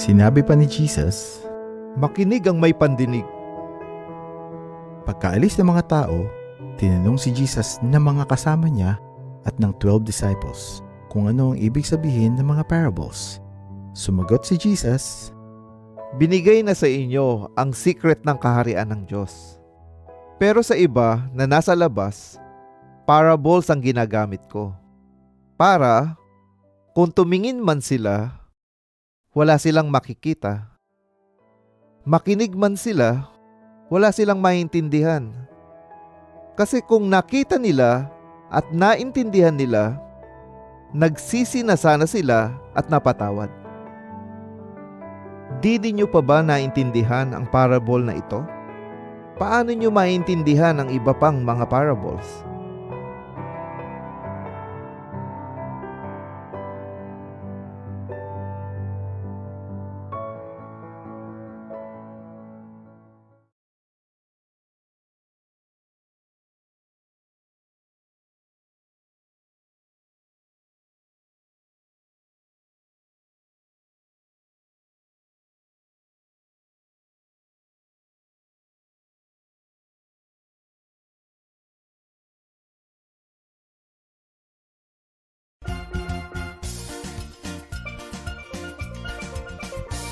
Sinabi pa ni Jesus, Makinig ang may pandinig. pagkaalis ng mga tao, tinanong si Jesus ng mga kasama niya at ng 12 disciples kung ano ang ibig sabihin ng mga parables. Sumagot si Jesus, Binigay na sa inyo ang secret ng kaharian ng Diyos. Pero sa iba na nasa labas, parables ang ginagamit ko. Para, kung tumingin man sila, wala silang makikita. Makinig man sila, wala silang maintindihan. Kasi kung nakita nila at naintindihan nila, nagsisi na sana sila at napatawad. Di din nyo pa ba naintindihan ang parable na ito? Paano nyo maintindihan ang iba pang mga parables?